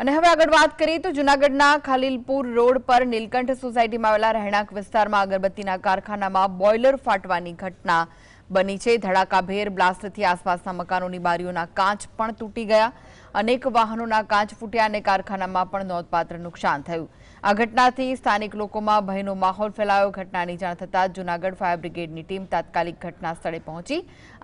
અને હવે આગળ વાત કરીએ તો જુનાગઢના ખાલીલપુર રોડ પર નીલકંઠ સોસાયટીમાં આવેલા રહેણાંક વિસ્તારમાં અગરબત્તીના કારખાનામાં બોઇલર ફાટવાની ઘટના બની છે ધડાકાભેર બ્લાસ્ટથી આસપાસના મકાનોની બારીઓના કાચ પણ તૂટી ગયા અનેક વાહનોના કાચ ફૂટ્યા અને કારખાનામાં પણ નોંધપાત્ર નુકસાન થયું આ ઘટનાથી સ્થાનિક લોકોમાં ભયનો માહોલ ફેલાયો ઘટનાની જાણ થતાં જુનાગઢ ફાયર બ્રિગેડની ટીમ તાત્કાલિક ઘટના સ્થળે પહોંચી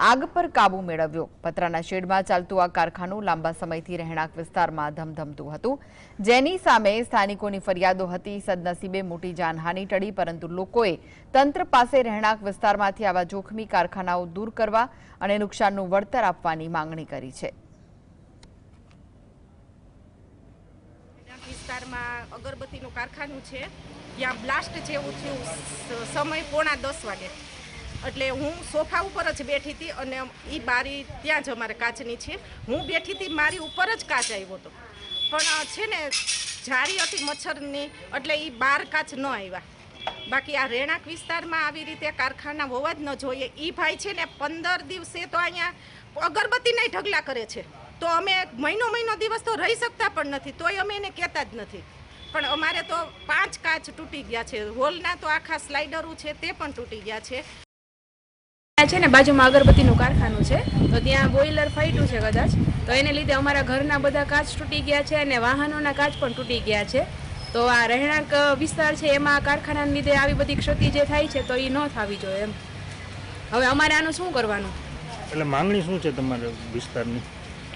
આગ પર કાબુ મેળવ્યો પતરાના શેડમાં ચાલતું આ કારખાનું લાંબા સમયથી રહેણાંક વિસ્તારમાં ધમધમતું હતું જેની સામે સ્થાનિકોની ફરિયાદો હતી સદનસીબે મોટી જાનહાનિ ટળી પરંતુ લોકોએ તંત્ર પાસે રહેણાંક વિસ્તારમાંથી આવા જોખમી કારખાનાઓ દૂર કરવા અને નુકસાનનું વળતર આપવાની માંગણી કરી છે. વિસ્તારમાં અગરબત્તીનું કારખાનું છે. ત્યાં બ્લાસ્ટ જેવું થયું સમય પોણા દસ વાગે. એટલે હું સોફા ઉપર જ બેઠી હતી અને એ બારી ત્યાં જ અમારે કાચની છે. હું બેઠી હતી મારી ઉપર જ કાચ આવ્યો હતો. પણ છે ને જારી હતી મચ્છરની, એટલે એ બાર કાચ ન આવ્યા. બાકી આ રહેણાંક વિસ્તારમાં આવી રીતે કારખાના હોવા જ ન જોઈએ. એ ભાઈ છે ને પંદર દિવસે તો અહીંયા અગરબત્તીના ઢગલા કરે છે. તો અમે મહિનો મહિનો દિવસ તો રહી શકતા પણ નથી. તોય અમે એને કહેતા જ નથી. પણ અમારે તો પાંચ કાચ તૂટી ગયા છે. હોલના તો આખા સ્લાઇડરો છે તે પણ તૂટી ગયા છે. છે ને બાજુમાં અગરબત્તીનું કારખાનું છે. તો ત્યાં બોઇલર ફાટ્યું છે કદાચ. તો એને લીધે અમારા ઘરના બધા કાચ તૂટી ગયા છે અને વાહનોના કાચ પણ તૂટી ગયા છે. તો આ રહેણાંક વિસ્તાર છે એમાં કારખાનાને લીધે આવી બધી ક્ષતિ જે થાય છે તો એ ન થવી જોઈએ એમ. હવે અમારે આનું શું કરવાનું? એટલે માંગણી શું છે તમારા વિસ્તારની?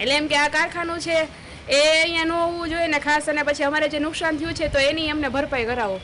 એટલે એમ કે આ કારખાનું છે એ અહીંયા ન હોવું જોઈએ ને ખાસ અને પછી અમારે જે નુકસાન થયું છે તો એની અમને ભરપાઈ કરાવો.